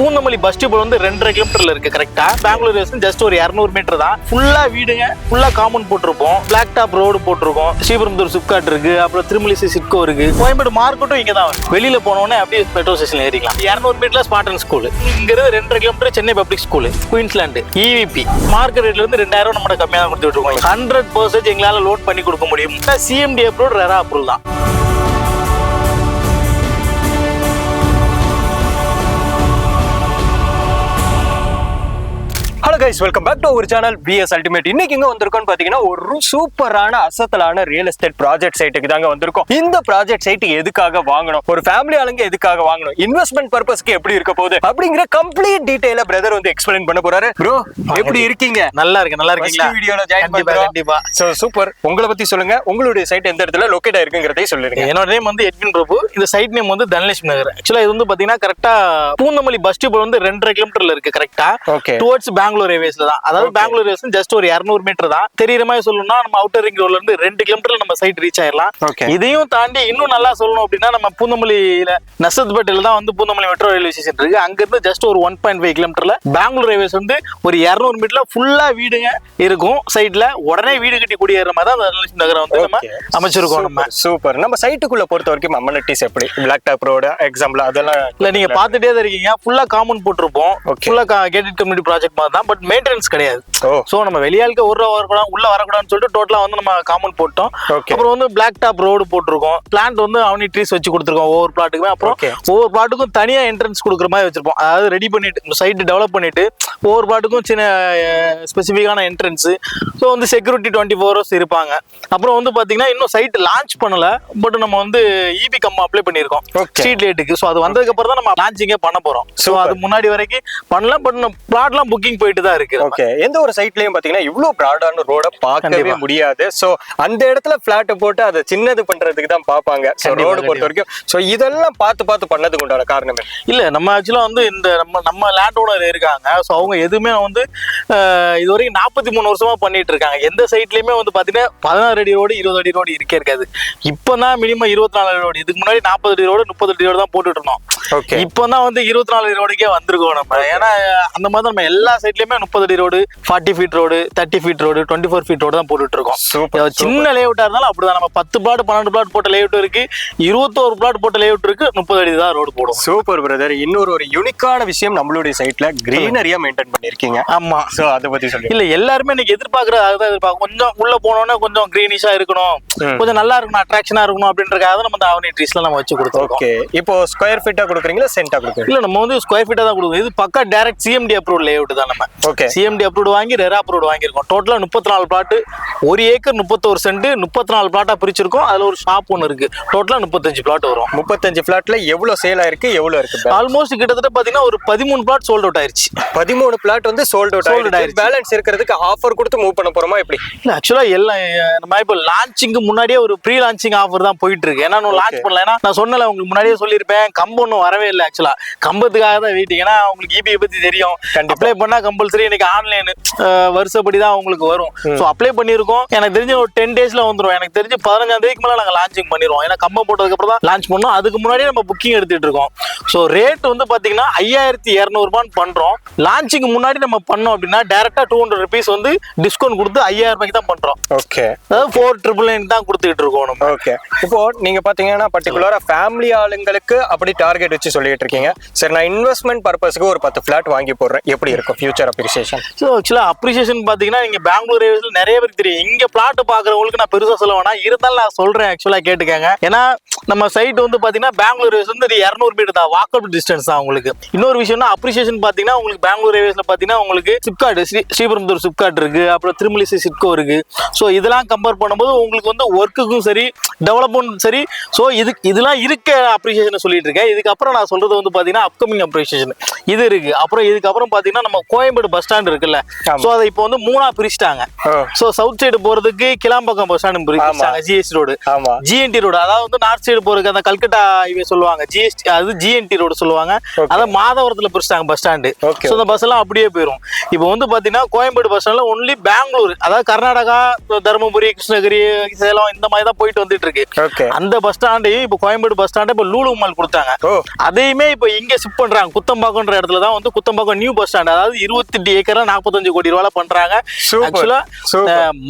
Poonamallee bus depot வந்து ரெண்டரை கிலோமீட்டர்ல இருக்கு கரெக்டா பெங்களூர் வரைக்கும் ஜஸ்ட் ஒரு இரநூறு மீட்டர் தான். ஃபுல்லா வீடுங்க ஃபுல்லா காம்பவுண்ட் போட்டிருப்போம். பிளாக் டாப் ரோடு போட்டிருக்கோம். ஸ்ரீபெரும்புதூர் சிப்காட் இருக்கு அப்புறம் திருமலிசை சிட்கோ இருக்கு. கோயம்பேடு மார்க்கெட்டும் இங்க தான் வெளியில போனோடனே அப்படியே பெட்ரோல் ஸ்டேஷன் ஏறிக்கலாம். இரநூறு மீட்டர்ல ஸ்பாட்டன் ஸ்கூல் இங்க இருந்து ரெண்டரை kilometre Chennai public school Queensland EVP market ரேட்ல இருந்து ரெண்டாயிரம் நம்ம கம்மியாக தான் கொடுத்துட்டு இருக்கோம். ஹண்ட்ரட் பர்சன்ட் எங்களால லோட் பண்ணி கொடுக்க முடியும். சிஎம்டி அப்ரூவ் ரெரா அப்ரூவ் தான். கைஸ் வெல்கம் பேக் டு ஒரு சேனல் பிஎஸ் அல்டிமேட் இன்னைக்கு எங்க வந்திருக்கோம்னு பாத்தீங்கன்னா ஒரு சூப்பரான அசத்தலான ரியல் எஸ்டேட் ப்ராஜெக்ட் சைட்டுக்கு தாங்க வந்திருக்கோம். இந்த ப்ராஜெக்ட் சைட் எதுக்காக வாங்கணும்? ஒரு ஃபேமிலி ஆளுங்க எதுக்காக வாங்கணும்? இன்வெஸ்ட்மெண்ட் பர்பஸ்க்கு எப்படி இருக்க போகுது? அப்படிங்கிற கம்ப்ளீட் டீடைல பிரதர் வந்து எக்ஸ்பிளைன் பண்ண போறாரு. ப்ரோ எப்படி இருக்கீங்க? நல்லா இருக்கு நல்லா இருக்கீங்களா? வீடியோல ஜாயின் பண்ணுறோம் கண்டிப்பா. சோ சூப்பர் உங்களை பத்தி சொல்லுங்க. உங்களுடைய சைட் எந்த இடத்துல லொகேட் ஆயிருக்குங்கிறதையும் சொல்லிருங்க. என்னோட நேம் வந்து எட்வின் பிரபு. இந்த சைட் நேம் வந்து தனலட்சுமி நகர். ஆக்சுவலா இது வந்து பாத்தீங்கன்னா கரெக்டா பூந்தமல்லி பஸ் டிப்போ வந்து ரெண்டரை கிலோமீட்டர்ல இருக்கு கரெக்டா Okay. டுவர்ட்ஸ் பெங்களூர் ரேவேஸ்ல தான். அதாவது பெங்களூர் ரேவேஸ் ஜஸ்ட் ஒரு இரநூறு மீட்டர் தான். தெரியற மாதிரி சொல்லணும்னா நம்ம அவுட்டர் ரிங் ரோட்ல இருந்து ரெண்டு கிலோமீட்டர்ல நம்ம சைட் ரீச் ஆயிடலாம். இதையும் தாண்டி இன்னும் நல்லா சொல்லணும் அப்படின்னா நம்ம பூந்தமல்லியில நசத்பேட்டையில தான் வந்து பூந்தமல்லி மெட்ரோ ரயில்வே ஸ்டேஷன் இருக்கு. அங்க இருந்து ஜஸ்ட் ஒரு ஒன் பாயிண்ட் ஃபைவ் கிலோமீட்டர்ல பெங்களூர் ரேவேஸ் வந்து ஒரு இரநூறு மீட்டர்ல ஃபுல்லா வீடுங்க இருக்கும். சைட்ல உடனே வீடு கட்டி குடியேற மாதிரி தான் தனலட்சுமி நகரை வந்து நம்ம. அமைச்சிருக்கோம் நம்ம. சூப்பர் நம்ம சைட்டுக்குள்ள பொறுத்த வரைக்கும் அம்மனிட்டிஸ் எப்படி? பிளாக் டாப் ரோடு எக்ஸாம்பிள் அதெல்லாம் இல்ல நீங்க பாத்துட்டே தான் இருக்கீங்க. ஃபுல்லா காமன் போட்டிருப்போம். ஃபுல்லா கேட்டட் கம்யூனிட்டி ப்ராஜெக்ட் மாதிரி தான். பட் மெயின்டெனன்ஸ் கிடையாது. சோ நம்ம வெளியாளுக்கு ஒரு வரக்கூடாது உள்ள வரக்கூடாதுன்னு சொல்லிட்டு டோட்டலா வந்து நம்ம காமன் போட்டோம். அப்புறம் வந்து பிளாக் டாப் ரோடு போட்டிருக்கோம். பிளான்ட் வந்து அவனி ட்ரீஸ் வச்சு கொடுத்துருக்கோம் ஒவ்வொரு பிளாட்டுக்குமே அப்புறம். ஒவ்வொரு பிளாட்டுக்கும் தனியா என்ட்ரன்ஸ் கொடுக்குற மாதிரி வச்சிருப்போம். அதாவது ரெடி பண்ணிட்டு சைட் டெவலப் பண்ணிட்டு ஒவ்வொரு பிளாட்டுக்கும் சின்ன ஸ்பெசிஃபிக்கான என்ட்ரன்ஸ் ஸோ வந்து செக்யூரிட்டி டுவெண்ட்டி ஃபோர் ஹவர்ஸ் இருப்பாங்க. அப்புறம் வந்து பாத்தீங்கன்னா இன்னும் சைட் லான்ச் பண்ணல பட் நம்ம வந்து இபி கம் அப்ளை பண்ணியிருக்கோம். ஸ்ட்ரீட் லைட்டுக்கு ஸோ அது வந்ததுக்கு அப்புறம் தான் நம்ம லான்ச்சிங்கே பண்ண போறோம். ஸோ. அது முன்னாடி வரைக்கும் பண்ணல பட் பிளாட்லாம் புக்கிங் போயிட்டு தான் இருக்கு. ஓகே எந்த ஒரு சைட்லயும் பாத்தீங்கன்னா இவ்ளோ பிராடான ரோட பார்க்கவே. முடியாது. சோ அந்த இடத்துல பிளாட் போட்டு அதை சின்னது பண்றதுக்கு தான் பாப்பாங்க ரோடு பொறுத்த வரைக்கும் சோ இதெல்லாம் பார்த்து பார்த்து பண்ணதுக்கு உண்டான காரணமே? இல்ல நம்ம ஆக்சுவலா வந்து இந்த நம்ம நம்ம லேண்ட் ஓனர் இருக்காங்க. ஸோ அவங்க எதுவுமே வந்து இது வரைக்கும் நாற்பத்தி மூணு வருஷமா பண்ணிட்டு இருக்காங்க. எந்த சைட்லயுமே வந்து பாத்தீங்கன்னா பதினாறு அடி ரோடு இருபது அடி ரோடு இருக்கே இருக்காது. இப்பதான் மினிமம் இருபத்தி நாலு அடி ரோடு இதுக்கு முன்னாடி நாற்பது அடி ரோடு முப்பது அடி ரோடு தான் போட்டுட்டு இருந்தோம். இப்பதான் வந்து இருபத்தி நாலு அடி ரோடுக்கே வந்திருக்கோம் நம்ம. ஏன்னா அந்த மாதிரி நம்ம எல்லா சைட்லயுமே முப்பது அடி road forty feet road thirty feet road twenty four feet road தான் போட்டுட்டு இருக்கோம் சின்ன லேஅவுட்டா இருந்தாலும் அப்படிதான். நம்ம பத்து பிளாட் பன்னெண்டு பிளாட் போட்ட லேஅவுட் இருக்கு. இருபத்தோரு பிளாட் போட்ட லேஅவுட் இருக்கு. முப்பது அடி தான் ரோடு போடும் சூப்பர் பிரதர் இன்னொரு ஒரு யூனிக்கான விஷயம் நம்மளுடைய சைட்ல கிரீனரியா மெயின்டைன் பண்ணிருக்கீங்க ஆமா. சோ அதை பத்தி சொல்லி இல்ல எல்லாருமே இன்னைக்கு எதிர்பார்க்கறது அதுதான் எதிர்பார்க்கும். கொஞ்சம் உள்ள போனோம்னா கொஞ்சம் கிரீனிஷா இருக்கணும். கொஞ்சம் நல்லா இருக்கணும் அட்ராக்ஷனா இருக்கணும் அப்படின்றக்காக நம்ம இந்த அவனி ட்ரீஸ்ல நம்ம வச்சு கொடுத்துருக்கோம். ஓகே இப்போ ஸ்கொயர் ஃபீட்டா கொடுக்குறீங்களா சென்டா கொடுக்குறீங்க இல்ல நம்ம வந்து ஸ்கொயர் ஃபீட்டா தான் கொடுக்குறோம். இது பக்கா டைரக்ட் சிஎம்டி அப்ரூவ் லேஅவுட் தான் நம்ம. ஓகே சிஎம்டி அப்ரூவ் வாங்கி ரெரா அப்ரூவ் வாங்கியிருக்கோம். டோட்டலா முப்பத்தி நாலு பிளாட் ஒரு ஏக்கர் முப்பத்தோரு சென்ட் முப்பத்தி நாலு பிளாட்டா பிரிச்சிருக்கோம். அதுல ஒரு ஷாப் ஒன்று இருக்கு. டோட்டலா முப்பத்தஞ்சு பிளாட் வரும். முப்பத்தஞ்சு பிளாட்ல எவ்வளவு சேல் ஆயிருக்கு எவ்வளவு இருக்கு ஆல்மோஸ்ட் கிட்டத்தட்ட பாத்தீங்கன்னா ஒரு பதிமூணு பிளாட் சோல்ட் அவுட் ஆயிருச்சு. பதிமூணு பிளாட் வந்து சோல்ட் அவுட் ஆயிருக்கு. பேலன்ஸ் இருக்கிறதுக்கு ஆஃபர் கொடுத்து மூவ் பண்ண போறோமா எப்படி? இல்ல ஆக்சுவலா எல்லாம் நம்ம இப்போ லான்ச்சிங்க்கு முன்னாடியே ஒரு ப்ரீ லான்ச்சிங் ஆஃபர் தான் போயிட்டு இருக்கு. ஏன்னா இன்னும் லான்ச் பண்ணல. ஏன்னா நான் சொன்னல உங்களுக்கு முன்னாடியே சொல்லியிருப்பேன். கம்பு ஒன்றும் வரவே இல்லை ஆக்சுவலா கம்பத்துக்காக தான் வெயிட்டிங் ஏன்னா உங்களுக்கு இபிஐ பத்தி தெரியும். கண்டிப்பா. அப்ளை பண்ணா கம்பல்சரி இன்னைக்கு ஆன்லைன் வருஷப்படி தான் உங்களுக்கு வரும். ஸோ அப்ளை பண்ணியிருக்கோம். எனக்கு தெரிஞ்ச ஒரு டென் டேஸ்ல வந்துரும். எனக்கு தெரிஞ்சு பதினஞ்சாம் தேதிக்கு மேல நாங்க லான்ச்சிங் பண்ணிடுவோம் ஏன்னா கம்பம் போட்டதுக்கு அப்புறம் தான் லான்ச் பண்ணோம். அதுக்கு முன்னாடியே நம்ம புக்கிங் எடுத்துட்டு இருக்கோம். ஸோ ரேட் வந்து பாத்தீங்கன்னா ஐயாயிரத்தி இரநூறுபான்னு பண்றோம். லான்ச்சிங் முன்னாடி நம்ம பண்ணோம் அப்படின்னா டேரக்டா டூ ஹண்ட்ரட் ருபீஸ் வந்து டிஸ்கவுண்ட் கொடுத்து ஐயாயிரம் ரூபாய்க்கு தான் பண்றோம். ஓகே அதாவது ஃபோர் ட்ரிபிள் நைன் தான் கொடுத்துட்டு இருக்கோம் நம்ம. ஓகே இப்போ நீங்க பாத்தீங்கன்னா பர்டிகுலரா ஃபேமிலி ஆளுங்களுக்கு அப்படி டார்கெட் வச்சு சொல்லிட்டு இருக்கீங்க. சரி நான் இன்வெஸ்ட்மெண்ட் பர்பஸ்க்கு ஒரு பத்து ஃபிளாட் வாங்கி போடுறேன். எப்படி இருக்கும்? ஃபியூச்சர் அப்ரிசியேஷன் ஸோ ஆக்சுவலாக அப்ரிசியேஷன் பார்த்தீங்கன்னா நீங்கள் பெங்களூர் ஏரியாவில் நிறைய பேருக்கு தெரியும். இங்கே பிளாட் பார்க்குறவங்களுக்கு நான் பெருசாக சொல்ல வேணாம். இருந்தாலும் நான் சொல்கிறேன் ஆக்சுவலாக கேட்டுக்கங்க. ஏன்னா நம்ம சைட் வந்து பார்த்தீங்கன்னா பெங்களூர் ஏரியாஸ் வந்து ஒரு இரநூறு மீட்டர் தான். வாக்கப் டிஸ்டன்ஸ் தான் உங்களுக்கு. இன்னொரு விஷயம்னா அப்ரிசியேஷன் பார்த்தீங்கன்னா உங்களுக்கு பெங்களூர் ஏரியாஸில் பார்த்தீங்கன்னா உங்களுக்கு சிப்காட் ஸ்ரீ ஸ்ரீபெரும்புத்தூர் சிப்காட் இருக்குது அப்புறம் திருமலிசை சிட்கோ இருக்குது ஸோ இதெல்லாம் கம்பேர் பண்ணும்போது உங்களுக்கு வந்து ஒர்க்குக்கும் சரி டெவலப்மெண்ட் சரி. ஸோ இது இதெல்லாம் இருக்க அப்ரிசியேஷன் சொல்லிட்டு இருக்கேன். இதுக்கப்புறம் நான் சொல்றது வந்து பார்த்தீங்கன்னா அப்கமிங் அப்ரிசியேஷன் இது இருக்குது அப்புறம் இதுக்கப்புறம் பார்த்தீங்கன்னா நம்ம கோயம்பேடு பஸ் ஸ்டாண்ட் இருக்குல்ல. ஸோ அதை இப்போ வந்து மூணா பிரிச்சிட்டாங்க. ஸோ சவுத் சைடு போறதுக்கு கிளாம்பாக்கம் பஸ் ஸ்டாண்ட் பிரிச்சிட்டாங்க ஜிஎஸ்டி ரோடு ஜிஎன்டி ரோடு அதாவது வந்து நார்த் சைடு போறதுக்கு அந்த கல்கட்டா ஹைவே சொல்லுவாங்க. ஜிஎஸ்டி அது ஜிஎன்டி ரோடு சொல்லுவாங்க. Okay. அதை மாதவரத்துல பிரிச்சிட்டாங்க பஸ் ஸ்டாண்டு. ஸோ அந்த பஸ் எல்லாம் அப்படியே போயிடும் இப்போ வந்து பாத்தீங்கன்னா கோயம்பேடு பஸ் ஸ்டாண்ட்ல ஒன்லி பெங்களூர் அதாவது கர்நாடகா தருமபுரி கிருஷ்ணகிரி சேலம் இந்த மாதிரி தான் போயிட்டு வந்துட்டு இருக்கு. அந்த பஸ் ஸ்டாண்டையும் இப்போ கோயம்பேடு பஸ் ஸ்டாண்டை இப்போ லூலு மால் கொடுத்தாங்க. அதையுமே இப்போ இங்க ஷிஃப்ட் பண்றாங்க. குத்தம்பாக்கம்ன்ற இடத்துல தான் வந்து குத்தம்பாக்கம் நியூ பஸ் ஸ்டாண்ட் அதாவது இருபத்தெட்டு ஏக்கரா நாற்பத்தஞ்சு கோடி ரூபாய் பண்றாங்க. ஆக்சுவலா.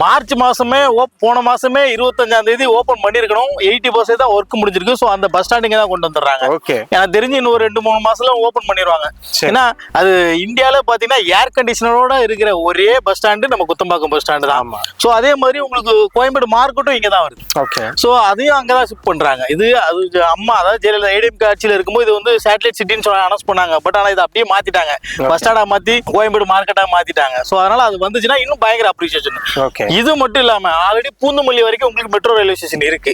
மார்ச் மாசமே போன மாசமே இருபத்தஞ்சாம் தேதி ஓபன் பண்ணிருக்கணும் எயிட்டி பர்சன்ட் தான் ஒர்க் முடிஞ்சிருக்கு. ஸோ அந்த பஸ் ஸ்டாண்டிங்க தான் கொண்டு வந்துடுறாங்க. ஓகே எனக்கு தெரிஞ்சு இன்னும் ரெண்டு மூணு மாசத்துல ஓபன் பண்ணிடுவாங்க. ஏன்னா அது இந்தியால பாத்தீங்கன்னா ஏர் கண்டிஷனரோட இருக்கிற ஒரே பஸ் ஸ்டாண்டு நம்ம குத்தம்பாக்கம் பஸ் ஸ்டாண்டு தான். ஸோ அதே மாதிரி உங்களுக்கு கோயம்பேடு மார்க்கெட்டும் இங்க தான் வருது. ஓகே ஸோ அதையும் அங்கே தான் ஷிஃப்ட் பண்ணுறாங்க இது அது அம்மா அதாவது ஜெயலலிதா ஏடிஎம் ஆட்சியில் இருக்கும்போது இது வந்து சேட்டலைட் சிட்டின்னு சொல்லி அனௌன்ஸ் பண்ணாங்க. பட் ஆனால் இதை அப்படியே மாற்றிட்டாங்க பஸ் ஸ்டாண்டாக மாற்றி கோயம்பேடு மார்க்கெட்டாக மாற்றிட்டாங்க ஸோ அதனால் அது வந்துச்சுன்னா இன்னும் பயங்கர அப்ரிசியேஷன் ஓகே இது மட்டும் இல்லாம ஆல்ரெடி பூந்தமல்லி வரைக்கும் உங்களுக்கு மெட்ரோ ரயில்வே ஸ்டேஷன் இருக்கு.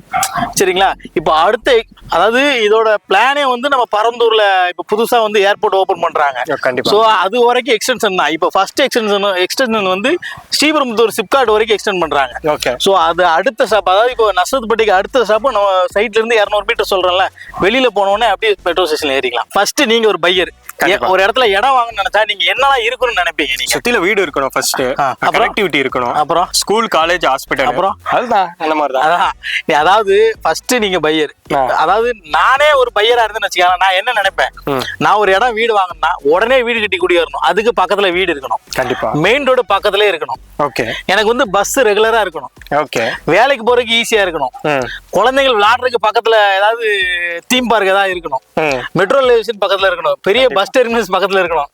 சரிங்களா? இப்போ அடுத்த அதாவது இதோட பிளானே வந்து நம்ம பரந்தூர்ல இப்போ புதுசா வந்து ஏர்போர்ட் ஓபன் பண்றாங்க. கண்டிப்பா. ஸோ அது வரைக்கும் எக்ஸ்டென்ஷன் தான். இப்போ ஃபர்ஸ்ட் எக்ஸ்டென்ஷன் எக்ஸ்டென்ஷன் வந்து ஸ்ரீபெரும்புத்தூர் சிப்காட் வரைக்கும் எக்ஸ்டெண்ட் பண்றாங்க. ஓகே ஸோ அது அடுத்த ஸ்டாப் அதாவது இப்போ நசரத்பட்டிக்கு அடுத்த ஸ்டாப் நம்ம சைட்ல இருந்து இரநூறு மீட்டர் சொல்றேன்ல வெளியில போனோடனே அப்படியே மெட்ரோ ஸ்டேஷன்ல ஏறிக்கலாம். ஃபர்ஸ்ட் நீங்க ஒரு பையர். ஒரு இடத்துல இடம் வாங்கணும்னு நினைச்சா நீங்க என்னலாம் இருக்குன்னு நினைப்பீங்க நீங்க சுத்தில வீடு இருக்கணும் ஃபர்ஸ்ட்? கனெக்டிவிட்டி இருக்கணும். அப்புறம்? ஸ்கூல் காலேஜ் ஹாஸ்பிட்டல் அப்புறம்? அதுதான் அந்த மாதிரி தான் அதான் அதாவது ஃபர்ஸ்ட் நீங்க பையர். அதாவது நானே ஒரு பையரா இருந்தேன்னு வச்சுக்கோங்க நான் என்ன நினைப்பேன். நான் ஒரு இடம் வீடு வாங்கினா உடனே வீடு கட்டி குடியேறணும் அதுக்கு பக்கத்துல வீடு இருக்கணும். கண்டிப்பா. மெயின் ரோடு பக்கத்துலயே இருக்கணும். ஓகே. எனக்கு வந்து பஸ் ரெகுலரா இருக்கணும். ஓகே. வேலைக்கு போறதுக்கு ஈஸியா இருக்கணும். குழந்தைகள் விளையாடுறதுக்கு பக்கத்துல ஏதாவது தீம் பார்க் ஏதாவது இருக்கணும். மெட்ரோ ஸ்டேஷன் பக்கத்துல இருக்கணும். பெரிய பஸ் டெர்மினஸ் பக்கத்துல இருக்கணும்.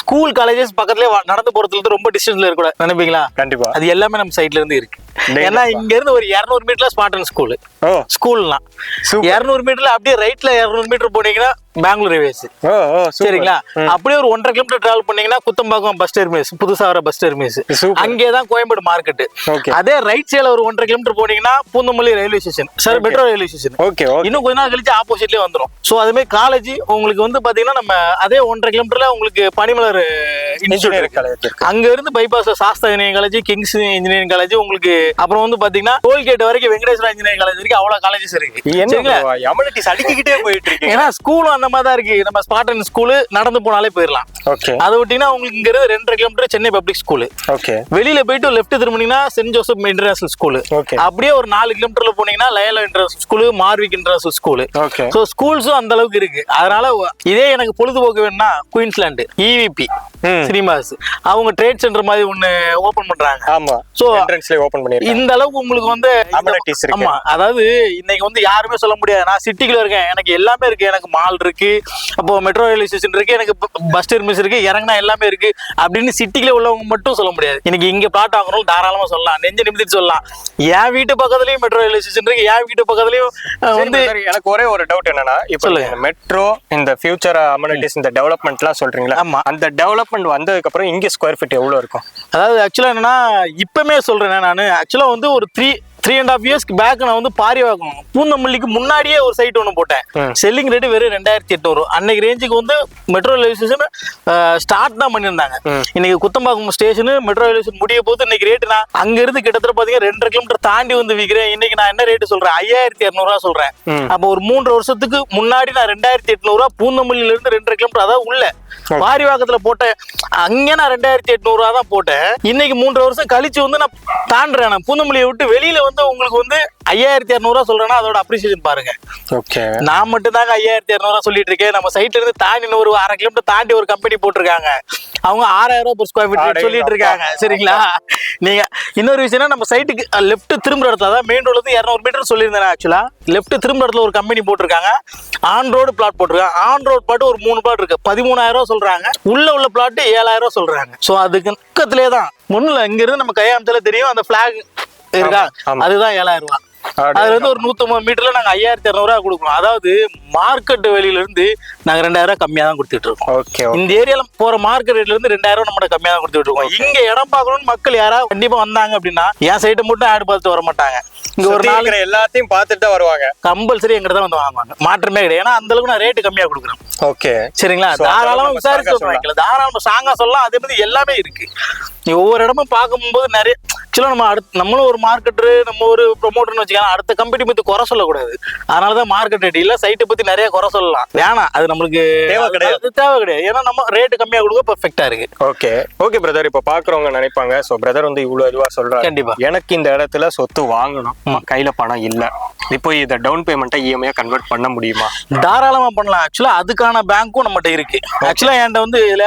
ஸ்கூல் காலேஜஸ் பக்கத்துலயே நடந்து போறதுல இருந்து ரொம்ப டிஸ்டன்ஸ்ல இருக்க கூடாது நினைப்பீங்களா? கண்டிப்பா. அது எல்லாமே நம்ம சைட்ல இருந்து இருக்கு. ஏன்னா இங்க இருந்து ஒரு இரநூறு மீட்டர்ல ஸ்பாட்டன் ஸ்கூல் ஸ்கூல்லாம். இரநூறு மீட்டர்ல அப்படியே ரைட்ல இரநூறு மீட்டர் போனீங்கன்னா பெங்களூர் super. சரிங்களா? அப்படியே ஒரு ஒன்றரை கிலோமீட்டர் டிராவல் பண்ணீங்கன்னா குத்தம்பாக்கம் பஸ் டெர்மினஸ் புதுசா வர பஸ் டெர்மினஸ். அங்கே தான் கோயம்பேடு மார்க்கெட். அதே ரைட் சைடுல ஒரு ஒன்றரை கிலோமீட்டர் போனீங்கன்னா Poonamallee railway station sir metro railway station okay இன்னும் கொஞ்ச நாள் கழிச்சு ஆப்போசிட்லயே வந்துரும். சோ அதுமே காலேஜ் உங்களுக்கு வந்து பாத்தீங்கன்னா நம்ம அதே ஒன்றரை கிலோமீட்டர்ல உங்களுக்கு பனிமலர் இன்ஸ்டியூட் இருக்கு. இருக்கு. அங்க இருந்து bypass Sastha engineering college Kings engineering college உங்களுக்கு அப்புறம் வந்து பாத்தீங்கன்னா டோல்கேட் வரைக்கும் வெங்கடேஸ்வரா இன்ஜினியரிங் காலேஜ் வரைக்கும் அவ்வளவு காலேஜஸ் இருக்கு. என்ன சரிங்களா? அடிக்கிட்டே போயிட்டு இருக்கீங்க. ஏன்னா ஸ்கூலும் மாதிரி தான் இருக்கு. நம்ம ஸ்பாட்டன் ஸ்கூலு நடந்து போனாலே போயிடலாம் ஓகே அதை விட்டீங்கன்னா உங்களுக்கு இங்க இருந்து ரெண்டரை kilometre Chennai public school okay வெளியில போயிட்டு left திரும்பினீங்கன்னா saint Joseph international school okay அப்படியே ஒரு நாலு கிலோமீட்டர்ல போனீங்கன்னா Loyola international school Marvick international school okay so ஸ்கூல்ஸும் அந்த அளவுக்கு இருக்கு. அதனால இதே எனக்கு பொழுதுபோக்கு வேணும்னா குயின்ஸ்லாண்டு இவிபி. சினிமாஸ் அவங்க ட்ரேட் சென்டர் மாதிரி ஒன்னு ஓபன் பண்றாங்க. ஆமா. என்ட்ரன்ஸ்ல ஓபன் பண்ணிருக்கேன் இந்த அளவுக்கு உங்களுக்கு வந்து. ஆமா அதாவது இன்னைக்கு வந்து யாருமே சொல்ல முடியாது. நான் சிட்டிக்குள்ள இருக்கேன். எனக்கு எல்லாமே இருக்கு. எனக்கு மால் இருக்கு. அப்போ மெட்ரோ ரயில்வே ஸ்டேஷன் இருக்கு எனக்கு பஸ் டெர்மினஸ் இருக்கு இறங்கினா எல்லாமே இருக்கு அப்படின்னு சிட்டிக்குள்ள உள்ளவங்க மட்டும் சொல்ல முடியாது. இன்னைக்கு இங்க பிளாட் வாங்குறோம் தாராளமா சொல்லலாம். நெஞ்சு நிமித்திட்டு சொல்லலாம். என் வீட்டு பக்கத்துலயும் மெட்ரோ ரயில்வே ஸ்டேஷன் இருக்கு என் வீட்டு பக்கத்துலயும் வந்து எனக்கு ஒரே ஒரு டவுட் என்னன்னா இப்போ மெட்ரோ இந்த ஃபியூச்சர் அமனிட்டிஸ் இந்த டெவலப்மெண்ட்லாம் சொல்றீங்களா? ஆமா. அந்த டெவலப்மெண்ட் வந்ததுக்கு அப்புறம் இங்க ஸ்கொயர் ஃபீட் எவ்வளவு இருக்கும்? அதாவது ஆக்சுவலா என்னன்னா இப்பமே சொல்றேன் நான். ஆக்சுவலா வந்து ஒரு த்ரீ த்ரீ அண்ட் ஆஃப் இயர்ஸ்க்கு பேக் நான் வந்து பாரிவாக்கம் பூந்தமல்லிக்கு முன்னாடியே ஒரு சைட் ஒன்று போட்டேன். செல்லிங் ரேட்டு வெறும் ரெண்டாயிரத்தி எட்நூறு. அன்னைக்கு ரேஞ்சுக்கு வந்து மெட்ரோ ரயில்வே ஸ்டேஷன் ஸ்டார்ட் தான் பண்ணியிருந்தாங்க. இன்னைக்கு Kuthambakkam station metro railway station முடிய போது இன்னைக்கு ரேட்டு நான் அங்க இருந்து கிட்டத்தட்ட பாத்தீங்கன்னா ரெண்டரை கிலோமீட்டர் தாண்டி வந்து விற்கிறேன் இன்னைக்கு நான் என்ன ரேட்டு சொல்றேன்? ஐயாயிரத்தி இரநூறுவா சொல்றேன். அப்போ ஒரு மூன்று வருஷத்துக்கு முன்னாடி நான் ரெண்டாயிரத்தி எட்நூறுவா பூந்தமல்லியில இருந்து ரெண்டரை கிலோமீட்டர் அதாவது உள்ள பாரிவாக்கத்துல போட்டேன் அங்கே நான் ரெண்டாயிரத்தி எட்நூறுவா தான் போட்டேன். இன்னைக்கு மூன்று வருஷம் கழிச்சு வந்து நான் தாண்டுறேன் நான். பூந்தமல்லியை விட்டு வெளியில வந்து உங்களுக்கு வந்து ஐயாயிரத்தி இரநூறுவா சொல்றேன்னா அதோட அப்ரிசியேஷன் பாருங்க. ஓகே நான் மட்டும் தாங்க ஐயாயிரத்தி இரநூறுவா சொல்லிட்டு இருக்கேன். நம்ம சைட்ல இருந்து தாண்டி ஒரு அரை கிலோமீட்டர் தாண்டி ஒரு கம்பெனி போட்டிருக்காங்க. அவங்க ஆறாயிரம் ரூபாய் ஸ்கொயர் ஃபீட். சொல்லிட்டு இருக்காங்க. சரிங்களா? நீங்க இன்னொரு விஷயம்னா நம்ம சைட்டுக்கு லெஃப்ட் திரும்புற இடத்துல தான் மெயின் ரோட்ல இருந்து இரநூறு மீட்டர் சொல்லியிருந்தேன் ஆக்சுவலா லெஃப்ட் திரும்புற இடத்துல ஒரு கம்பெனி போட்டிருக்காங்க. ஆன் ரோடு பிளாட் போட்டிருக்காங்க. ஆன் ரோடு பிளாட் ஒரு மூணு பிளாட் இருக்கு. பதிமூணாயிரம் ரூபாய் சொல்றாங்க. உள்ள உள்ள பிளாட் ஏழாயிரம் ரூபாய் சொல்றாங்க. சோ அதுக்கு பக்கத்திலே தான். ஒண்ணுல இங்க இருந்து நம்ம கையாமத்துல தெரியும். அந்த பிளாக் இருக்கா. அதுதான் ஏழாயிரம் ரூபாய். அடே அதுல இருந்து ஒரு நூத்தம்பது மீட்டர்ல நாங்க ஐயாயிரத்தி இரநூறுவா கொடுக்குறோம் அதாவது மார்க்கெட் வெளியில இருந்து நாங்க ரெண்டாயிரம் கம்மியா தான் கொடுத்துட்டு இருக்கோம். ஓகே இந்த ஏரியால போற மார்க்கெட் ரேட்ல இருந்து ரெண்டாயிரம் நம்ம கம்மியா தான் கொடுத்துட்டு இருக்கோம். இங்க இடம் பார்க்கணும்னு மக்கள் யாராவது கண்டிப்பா வந்தாங்க அப்படின்னா என் சைட்டை மட்டும் ஆடு பார்த்துட்டு வர மாட்டாங்க. இங்க ஒரு நாள் எல்லாத்தையும் பார்த்துட்டு தான் வருவாங்க. கம்பல்சரி எங்கிட்ட தான் வந்து வாங்குவாங்க. மாற்றமே கிடையாது. ஏன்னா அந்த அளவுக்கு நான் ரேட்டு கம்மியா கொடுக்குறேன். ஓகே. சரிங்களா? தாராளமா விசாரிச்சு வாங்கிக்கலாம் தாராளமா சாங்கா சொல்லலாம். அதே மாதிரி எல்லாமே இருக்கு. நீ ஒவ்வொரு இடமும் பார்க்கும்போது நிறைய ஆக்சுவலாக நம்ம அடுத்து நம்மளும் ஒரு மார்க்கெட்டரு நம்ம ஒரு ப்ரொமோட்டர்னு வச்சுக்கலாம் அடுத்த கம்பெனி பத்தி குறை சொல்லக்கூடாது. அதனாலதான் மார்க்கெட் ரேட் இல்ல சைட்டை பத்தி நிறைய குறை சொல்லலாம். வேணாம். அது நம்மளுக்கு தேவை கிடையாது. அது தேவை கிடையாது. ஏன்னா நம்ம ரேட்டு கம்மியா கொடுக்க பெர்ஃபெக்டா இருக்கு. ஓகே. ஓகே பிரதர் இப்போ பாக்குறவங்க நினைப்பாங்க சோ பிரதர் வந்து இவ்வளவு இதுவா சொல்றாரு. கண்டிப்பா. எனக்கு இந்த இடத்துல சொத்து வாங்கணும். கையில பணம் இல்ல. இப்போ இதை டவுன் பேமெண்ட்டை இஎம்ஐ கன்வெர்ட் பண்ண முடியுமா? தாராளமா பண்ணலாம். ஆக்சுவலா அதுக்கான பேங்க்கும் நம்மகிட்ட இருக்கு. ஆக்சுவலா என்கிட்ட வந்து இதுல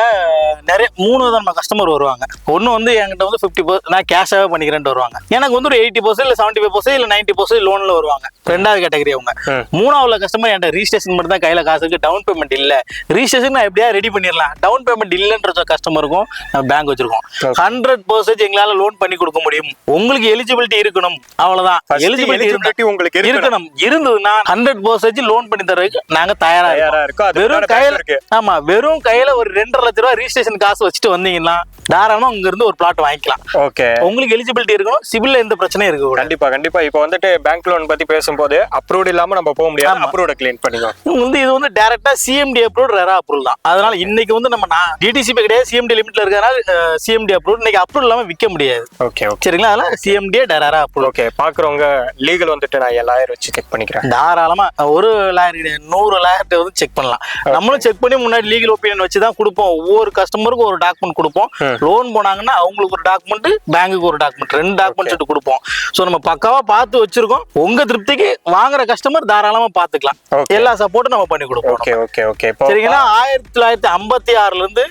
நிறைய மூணு விதமான கஸ்டமர் வருவாங்க. ஒன்னு வந்து என்கிட்ட வந்து ஃபிஃப்டி நான் கேஷாவே பண்ணிக்கிறேன்ட்டு வருவாங்க. எனக்கு வந்து ஒரு எயிட்டி பர்சன்ட் இல்ல செவன்டி ஃபைவ் பர்சன்ட் இல்ல நைன்டி பர்சன்ட் லோன்ல வருவாங்க. ரெண்டாவது கேட்டகரி அவங்க. மூணாவது கஸ்டமர் என்கிட்ட ரீஸ்டேஷன் மட்டும் தான் கையில காசு இருக்கு. டவுன் பேமெண்ட் இல்ல. ரீஸ்டேஷன் நான் எப்படியா ரெடி பண்ணிடலாம். டவுன் பேமெண்ட் இல்லைன்ற கஸ்டமருக்கும் பேங்க் வச்சிருக்கோம். ஹண்ட்ரட் பர்சன்ட் எங்களால லோன் பண்ணி கொடுக்க முடியும். உங்களுக்கு எலிஜிபிலிட்டி இருக்கணும். அவ்வளவுதான். எலிஜிபிலிட்டி உங்களுக்கு இருக்கணும். இருந்ததுன்னா ஹண்ட்ரட் பர்சன்ட் லோன் பண்ணி தரதுக்கு நாங்க தயாரா இருக்கோம். வெறும் கையில ஆமா வெறும் கையில ஒரு ரெண்டரை லட்ச ரூபாய் ரிஜிஸ்ட்ரேஷன் காசு வச்சுட்டு வந்தீங்கன்னா தாராளமா உங்க இருந்து ஒரு பிளாட் வாங்கிக்கலாம். ஓகே. உங்களுக்கு எலிஜிபிலிட்டி இருக்கணும் சிபில்ல எந்த பிரச்சனையும் இருக்க கண்டிப்பா கண்டிப்பா. இப்போ வந்துட்டு பேங்க் லோன் பத்தி பேசும்போது அப்ரூவ்ட் இல்லாம நம்ம போக முடியாது. அப்ரூவ்ட கிளீன் பண்ணிக்கோ. இவங்க வந்து இது வந்து டைரக்டா சிஎம்டி அப்ரூவ் ரேரா அப்ரூவல் தான். அதனால இன்னைக்கு வந்து நம்ம டிடிசிபி கிடையாது சிஎம்டி லிமிட்ல இருக்கறனால சிஎம்டி அப்ரூவ் இன்னைக்கு அப்ரூவல் இல்லாம விற்க முடியாது. ஓகே ஓகே சரிங்களா? அதனால சிஎம்டியே டேரா அப்ரூவல் ஓகே பாக்குறவங்க லீகல் வந்துட்டு நான் என் லாயர் வச்சு செக் பண்ணிக்கிறேன் தாராளமா ஒரு லாயர் கிடையாது நூறு லாயர்கிட்ட வந்து செக் பண்ணலாம். நம்மளும் செக் பண்ணி முன்னாடி லீகல் ஒப்பீனியன் வச்சு தான் கொடுப்போம். ஒவ்வொரு கஸ்டமருக்கும் ஒரு டாக்குமெண்ட் கொடுப்போம். லோன் போனாங்கன்னா அவங்களுக்கு ஒரு டாக்குமெண்ட் பேங்குக்கு ஒரு டாக்குமெண்ட் ரெண்டு டாக்குமெண்ட் எடுத்து கொடுப்போம். ஸோ நம்ம பக்காவா பார்த்து வச்சிருக்கோம். உங்க திருப்திக்கு வாங்குற கஸ்டமர் தாராளமா பார்த்துக்கலாம். எல்லா சப்போர்ட்டும் நம்ம பண்ணி கொடுப்போம். ஓகே ஓகே ஓகே சரிங்களா? ஆயிரத்தி தொள்ளாயிரத்தி ஐம்பத்தி ஆறுல இருந்து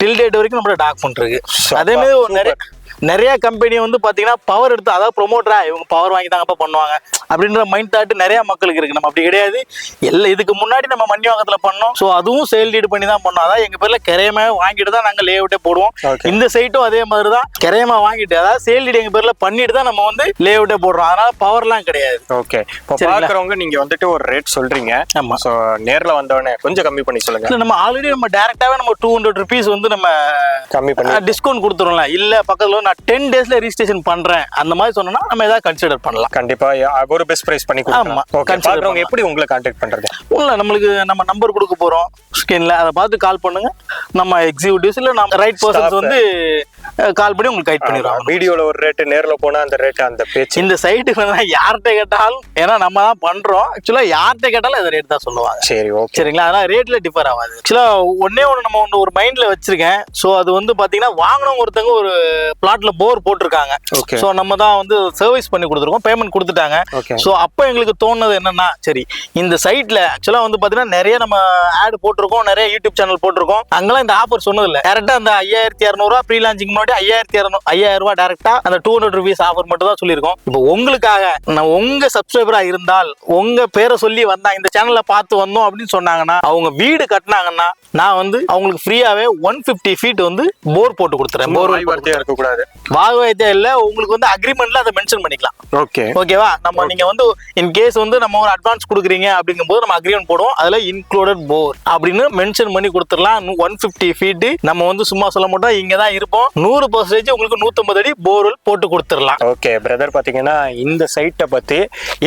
டில் டேட் வரைக்கும் நம்மளோட டாக்குமெண்ட் இருக்கு. அதே மாதிரி ஒரு நிறைய நிறைய கம்பெனி வந்து பாத்தீங்கன்னா பவர் எடுத்து அதாவது ப்ரொமோட்டரா இவங்க பவர் வாங்கி தாங்கப்பா பண்ணுவாங்க. அப்படின்ற மைண்ட் தாட் நிறைய மக்களுக்கு இருக்கு. நம்ம அப்படி கிடையாது. எல்லா இதுக்கு முன்னாடி நம்ம மண்ணிவாக்கத்துல பண்ணோம். ஸோ அதுவும் சேல் டீட் பண்ணி தான் பண்ணோம். அதாவது எங்க பேர்ல கிரையமா வாங்கிட்டு தான் நாங்க லேஅவுட்டே போடுவோம். Okay. இந்த சைட்டும் அதே மாதிரி தான் கிரையமா வாங்கிட்டு அதாவது சேல் டீட் எங்க பேர்ல பண்ணிட்டு தான் நம்ம வந்து லேஅவுட்டே போடுறோம். அதனால பவர்லாம் கிடையாது. ஓகே இப்போ சரிங்களா? பாக்குறவங்க நீங்க வந்துட்டு ஒரு ரேட் சொல்றீங்க. ஆமா. சோ நேர்ல வந்தவொடனே கொஞ்சம் கம்மி பண்ணி சொல்லுங்க. இல்ல நம்ம ஆல்ரெடி நம்ம டேரக்டாவே நம்ம டூ ஹண்ட்ரட் ருபீஸ் வந்து நம்ம கம்மி பண்ணி டிஸ்கவுண்ட் கொடுத்துரும்ல இல்ல பக்கத்துல நான் டென் டேஸ்ல ரிஜிஸ்ட்ரேஷன் பண்றேன். அந்த மாதிரி சொன்னா நம்ம ஏதாவது கன்சிடர் பண்ணலாம். கண்டிப்பா ஒரு பெஸ்ட் பிரைஸ் பண்ணி ஆமா, பண்ணலாம். எப்படி உங்களை கான்டாக்ட் பண்றது? இல்ல நம்மளுக்கு நம்ம நம்பர் கொடுக்க போறோம் ஸ்கிரீன்ல அதை பார்த்து கால் பண்ணுங்க. நம்ம எக்ஸிக்யூட்டிவ்ஸ் இல்ல நம்ம ரைட் பர்சன்ஸ். வந்து கால் பண்ணி உங்களுக்கு கைட் பண்ணிடுவாங்க வீடியோல ஒரு ரேட் நேர்ல போனா அந்த ரேட் அந்த பேச்சு. இந்த சைட்டுக்கு யார்கிட்ட கேட்டாலும் ஏன்னா நம்ம தான் பண்றோம். ஆக்சுவலா யார்கிட்ட கேட்டாலும் அந்த ரேட் தான் சொல்லுவாங்க. சரி ஓகே சரிங்களா? அதனால ரேட்ல டிஃபர் ஆகாது. ஆக்சுவலா ஒன்னே ஒன்று நம்ம ஒன்று ஒரு மைண்ட்ல வச்சிருக்கேன். ஸோ அது வந்து பாத்தீங்கன்னா வாங்கினவங்க ஒருத்தவங்க ஒரு பிளாட்ல போர் போட்டிருக்காங்க. ஸோ நம்ம தான் வந்து சர்வீஸ் பண்ணி கொடுத்துருக்கோம். பேமெண்ட் கொடுத்துட்டாங்க. ஸோ அப்போ எங்களுக்கு தோணுது என்னன்னா சரி இந்த சைட்ல ஆக்சுவலா வந்து பாத்தீங்கன்னா நிறைய நம்ம ஆட் போட்டிருக்கோம் நிறைய யூடியூப் சேனல் போட்டிருக்கோம். அங்கெல்லாம் இந்த ஆஃபர் சொன்னது இல்லை டேரக்டா அந்த ஐயாயிரத்தி இரநூறுவா ப்ரீ லான்ச்சிங் முன்னாடி ஐயாயிரத்தி இரநூறு ஐயாயிரம் ரூபாய் டேரக்டா அந்த டூ ஹண்ட்ரட் ருபீஸ் ஆஃபர் மட்டும் தான் சொல்லியிருக்கோம். இப்போ உங்களுக்காக நான் உங்க சப்ஸ்கிரைபரா இருந்தால் உங்க பேரை சொல்லி வந்தா இந்த சேனல்ல பார்த்து வந்தோம் அப்படின்னு சொன்னாங்கன்னா அவங்க வீடு கட்டினாங்கன்னா நான் வந்து அவங்களுக்கு ஃப்ரீயாவே ஒன் பிப்டி ஃபீட் வந்து போர் போட்டு கொடுத்துறேன். போர் வாய் வார்த்தையா இருக்க கூடாது வாகவயத்தே இல்ல உங்களுக்கு வந்து அக்ரிமெண்ட்ல அதை மென்ஷன் பண்ணிக்கலாம். ஓகே. ஓகேவா நம்ம நீங்க வந்து இன் கேஸ் வந்து நம்ம ஒரு அட்வான்ஸ் கொடுக்குறீங்க அப்படிங்கும்போது நம்ம அக்ரிமெண்ட் போடுவோம். அதுல இன்க்ளூடட் போர் அப்படின்னு மென்ஷன் பண்ணி கொடுத்துடலாம். ஒன் பிப்டி ஃபீட் நம்ம வந்து சும்மா சொல்ல மாட்டோம். இங்க தான் இருப்போம் நூறு பர்சன்டேஜ் உங்களுக்கு நூத்தம்பது அடி போர்வெல் போட்டு கொடுத்துடலாம். ஓகே பிரதர் பாத்தீங்கன்னா இந்த சைட்டை பத்தி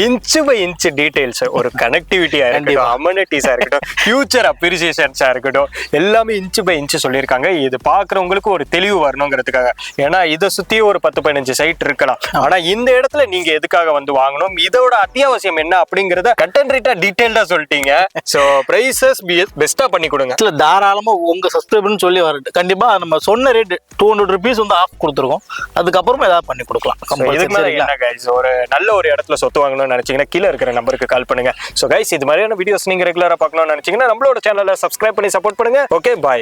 இன்ச் பை இன்ச் டீடைல்ஸ் ஒரு கனெக்டிவிட்டியா இருக்கட்டும் அமெனிட்டிஸா இருக்கட்டும் ஃபியூச்சர் அப்ரிசியேஷன்ஸா இருக்கட்டும் எல்லாமே இன்ச் பை இன்ச் சொல்லியிருக்காங்க. இது பாக்குறவங்களுக்கு ஒரு தெளிவு வரணுங்கிறதுக்காக. ஏன்னா இதை சுத்தி ஒரு பத்து பதினஞ்சு சைட் இருக்கலாம். ஆனா இந்த இடத்துல நீங்க எதுக்காக வந்து வாங்கணும்? இதோட அத்தியாவசியம் என்ன அப்படிங்கறத கட்டன் ரேட்டா டீடைல்டா சொல்லிட்டீங்க. சோ பிரைசஸ் பெஸ்டா பண்ணி கொடுங்க. ஆக்சுவலா தாராளமா உங்க சப்ஸ்கிரைபர்னு சொல்லி வரட்டு கண்டிப்பா நம்ம சொன்ன ரேட் டூ ஹண்ட்ரட் ருபீஸ் வந்து ஆஃப் கொடுத்துருக்கோம். அதுக்கப்புறமா ஏதாவது பண்ணி கொடுக்கலாம். ஒரு நல்ல ஒரு இடத்துல சொத்து வாங்கணும்னு நினைச்சீங்கன்னா கீழே இருக்கிற நம்பருக்கு கால் பண்ணுங்க. சோ கைஸ் இது மாதிரியான வீடியோஸ் நீங்க ரெகுலரா பார்க்கணும்னு நினைச்சீங்கன்னா நம்மளோட சேனலை சப்ஸ்கிரைப் பண்ணி சப்போர்ட் பண்ணுங்க. Okay bye